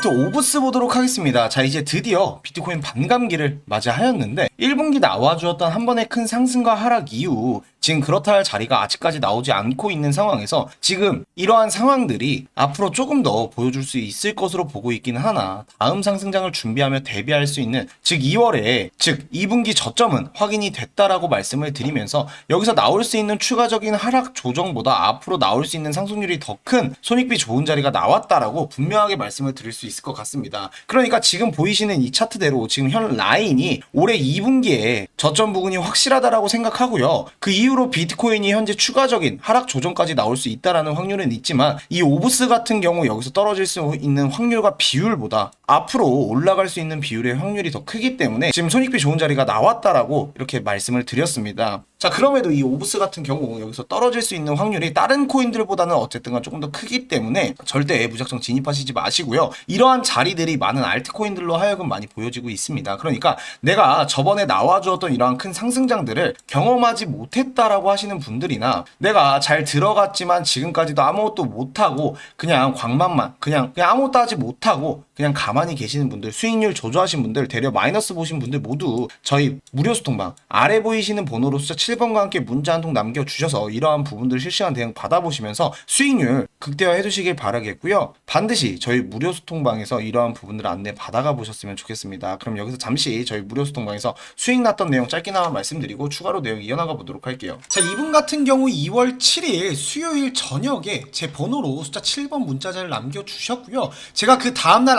비트 오브스 보도록 하겠습니다. 자, 이제 드디어 비트코인 반감기를 맞이하였는데 1분기 나와주었던 한 번의 큰 상승과 하락 이후 지금 그렇다 할 자리가 아직까지 나오지 않고 있는 상황에서 지금 이러한 상황들이 앞으로 조금 더 보여줄 수 있을 것으로 보고 있긴 하나 다음 상승장을 준비하며 대비할 수 있는 즉 2월에 즉 2분기 저점은 확인이 됐다라고 말씀을 드리면서 여기서 나올 수 있는 추가적인 하락 조정보다 앞으로 나올 수 있는 상승률이 더 큰 손익비 좋은 자리가 나왔다라고 분명하게 말씀을 드릴 수 있을 것 같습니다. 그러니까 지금 보이시는 이 차트대로 지금 현 라인이 올해 2분기에 저점 부근이 확실하다라고 생각하고요. 그 이후 로 비트코인이 현재 추가적인 하락 조정까지 나올 수 있다라는 확률은 있지만 이 오브스 같은 경우 여기서 떨어질 수 있는 확률과 비율보다 앞으로 올라갈 수 있는 비율의 확률이 더 크기 때문에 지금 손익비 좋은 자리가 나왔다라고 이렇게 말씀을 드렸습니다. 자 그럼에도 이 오브스 같은 경우 여기서 떨어질 수 있는 확률이 다른 코인들보다는 어쨌든간 조금 더 크기 때문에 절대 무작정 진입하시지 마시고요. 이러한 자리들이 많은 알트코인들로 하여금 많이 보여지고 있습니다. 그러니까 내가 저번에 나와주었던 이러한 큰 상승장들을 경험하지 못했다라고 하시는 분들이나 내가 잘 들어갔지만 지금까지도 아무것도 못하고 그냥 광만만 그냥, 그냥 아무것도 하지 못하고 그냥 가만히 계시는 분들 수익률 조조하신 분들 대려 마이너스 보신 분들 모두 저희 무료 소통방 아래 보이시는 번호로 숫자 7번과 함께 문자 한 통 남겨주셔서 이러한 부분들 실시간 대응 받아보시면서 수익률 극대화해 주시길 바라겠고요. 반드시 저희 무료 소통방에서 이러한 부분들 안내 받아가 보셨으면 좋겠습니다. 그럼 여기서 잠시 저희 무료 소통방에서 수익 났던 내용 짧게나마 말씀드리고 추가로 내용 이어나가 보도록 할게요. 자, 이분 같은 경우 2월 7일 수요일 저녁에 제 번호로 숫자 7번 문자자를 남겨주셨고요. 제가 그 다음날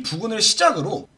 부근을 시작으로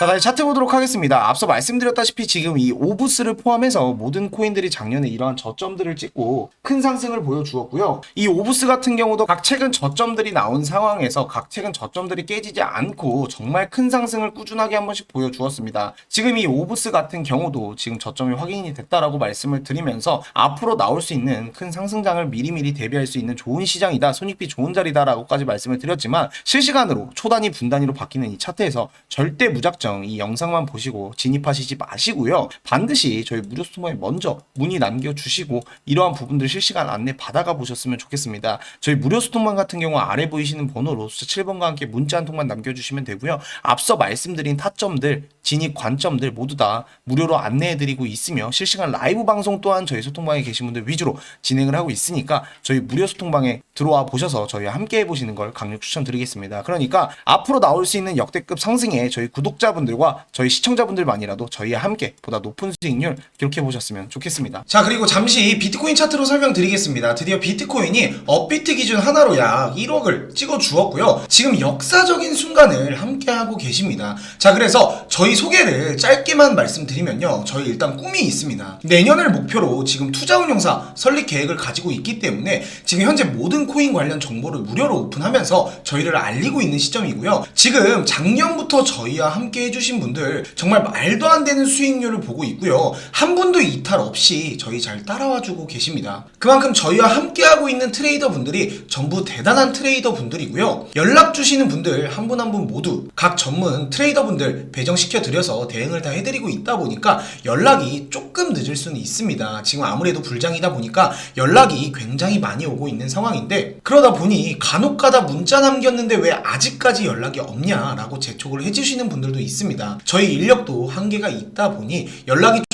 자, 다시 차트 보도록 하겠습니다. 앞서 말씀드렸다시피 지금 이 오브스를 포함해서 모든 코인들이 작년에 이러한 저점들을 찍고 큰 상승을 보여주었고요. 이 오브스 같은 경우도 각 최근 저점들이 나온 상황에서 각 최근 저점들이 깨지지 않고 정말 큰 상승을 꾸준하게 한 번씩 보여주었습니다. 지금 이 오브스 같은 경우도 지금 저점이 확인이 됐다라고 말씀을 드리면서 앞으로 나올 수 있는 큰 상승장을 미리미리 대비할 수 있는 좋은 시장이다. 손익비 좋은 자리다라고까지 말씀을 드렸지만 실시간으로 초단위 분단위로 바뀌는 이 차트에서 절대 무작정 이 영상만 보시고 진입하시지 마시고요. 반드시 저희 무료 스토어에 먼저 문의 남겨주시고 이러한 부분들 실시간 안내 받아가 보셨으면 좋겠습니다. 저희 무료 스토어만 같은 경우 아래 보이시는 번호로 숫자 7번과 함께 문자 한 통만 남겨주시면 되고요. 앞서 말씀드린 타점들, 진입 관점들 모두 다 무료로 안내해드리고 있으며 실시간 라이브 방송 또한 저희 소통방에 계신 분들 위주로 진행을 하고 있으니까 저희 무료 소통방에 들어와 보셔서 저희와 함께 해보시는 걸 강력 추천드리겠습니다. 그러니까 앞으로 나올 수 있는 역대급 상승에 저희 구독자분들과 저희 시청자분들만이라도 저희와 함께 보다 높은 수익률 기록해 보셨으면 좋겠습니다. 자 그리고 잠시 비트코인 차트로 설명드리겠습니다. 드디어 비트코인이 업비트 기준 하나로 약 1억을 찍어 주었고요. 지금 역사적인 순간을 함께 하고 계십니다. 자 그래서 저희 소개를 짧게만 말씀드리면요. 저희 일단 꿈이 있습니다. 내년을 목표로 지금 투자운용사 설립 계획을 가지고 있기 때문에 지금 현재 모든 코인 관련 정보를 무료로 오픈하면서 저희를 알리고 있는 시점이고요. 지금 작년부터 저희와 함께 해주신 분들 정말 말도 안 되는 수익률을 보고 있고요. 한 분도 이탈 없이 저희 잘 따라와주고 계십니다. 그만큼 저희와 함께하고 있는 트레이더 분들이 전부 대단한 트레이더 분들이고요. 연락 주시는 분들 한 분 한분 모두 각 전문 트레이더 분들 배정시켜 드려서 대응을 다 해드리고 있다 보니까 연락이 조금 늦을 수는 있습니다. 지금 아무래도 불장이다 보니까 연락이 굉장히 많이 오고 있는 상황인데 그러다 보니 간혹 가다 문자 남겼는데 왜 아직까지 연락이 없냐라고 재촉을 해주시는 분들도 있습니다. 저희 인력도 한계가 있다 보니 연락이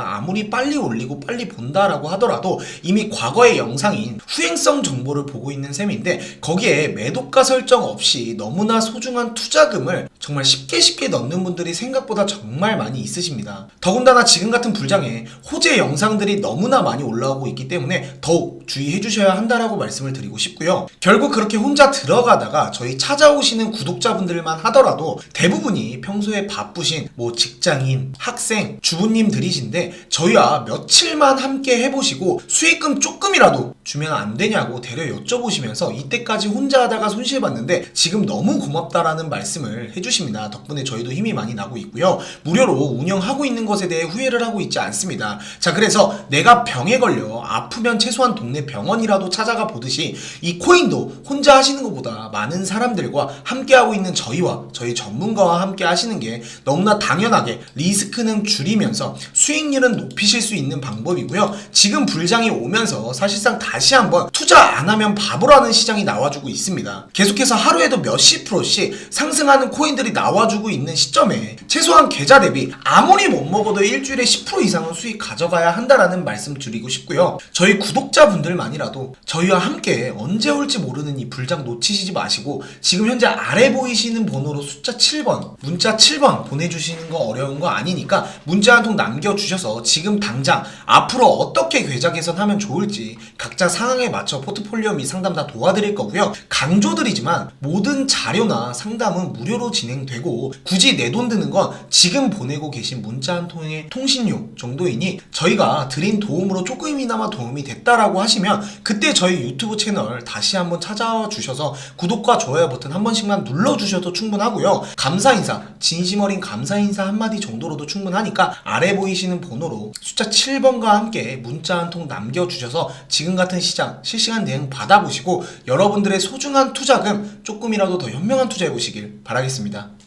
아무리 빨리 올리고 빨리 본다라고 하더라도 이미 과거의 영상인 후행성 정보를 보고 있는 셈인데 거기에 매도가 설정 없이 너무나 소중한 투자금을 정말 쉽게 쉽게 넣는 분들이 생각보다 정말 많이 있으십니다. 더군다나 지금 같은 불장에 호재 영상들이 너무나 많이 올라오고 있기 때문에 더욱 주의해 주셔야 한다라고 말씀을 드리고 싶고요. 결국 그렇게 혼자 들어가다가 저희 찾아오시는 구독자분들만 하더라도 대부분이 평소에 바쁘신 뭐 직장인, 학생, 주부님들이신데 저희와 며칠만 함께 해보시고 수익금 조금이라도 주면 안 되냐고 대려 여쭤보시면서 이때까지 혼자 하다가 손실 봤는데 지금 너무 고맙다라는 말씀을 해주십니다. 덕분에 저희도 힘이 많이 나고 있고요. 무료로 운영하고 있는 것에 대해 후회를 하고 있지 않습니다. 자, 그래서 내가 병에 걸려 아프면 최소한 동네 병원이라도 찾아가 보듯이 이 코인도 혼자 하시는 것보다 많은 사람들과 함께하고 있는 저희와 저희 전문가와 함께 하시는 게 너무나 당연하게 리스크는 줄이면서 수익률 은 높이실 수 있는 방법이고요. 지금 불장이 오면서 사실상 다시 한번 투자 안 하면 바보라는 시장이 나와주고 있습니다. 계속해서 하루에도 몇십 프로씩 상승하는 코인들이 나와주고 있는 시점에 최소한 계좌 대비 아무리 못 먹어도 일주일에 10% 이상은 수익 가져가야 한다라는 말씀 드리고 싶고요. 저희 구독자분들만이라도 저희와 함께 언제 올지 모르는 이 불장 놓치시지 마시고 지금 현재 아래 보이시는 번호로 숫자 7번 문자 7번 보내주시는 거 어려운 거 아니니까 문자 한 통 남겨주셔서 지금 당장 앞으로 어떻게 계좌 개선하면 좋을지 각자 상황에 맞춰 포트폴리오 및 상담 다 도와드릴 거고요. 강조드리지만 모든 자료나 상담은 무료로 진행되고 굳이 내 돈 드는 건 지금 보내고 계신 문자 한 통의 통신료 정도이니 저희가 드린 도움으로 조금이나마 도움이 됐다라고 하시면 그때 저희 유튜브 채널 다시 한번 찾아와 주셔서 구독과 좋아요 버튼 한 번씩만 눌러주셔도 충분하고요. 감사 인사, 진심 어린 감사 인사 한마디 정도로도 충분하니까 아래 보이시는 번호로 숫자 7번과 함께 문자 한 통 남겨주셔서 지금 같은 시장 실시간 대응 받아보시고 여러분들의 소중한 투자금 조금이라도 더 현명한 투자해 보시길 바라겠습니다.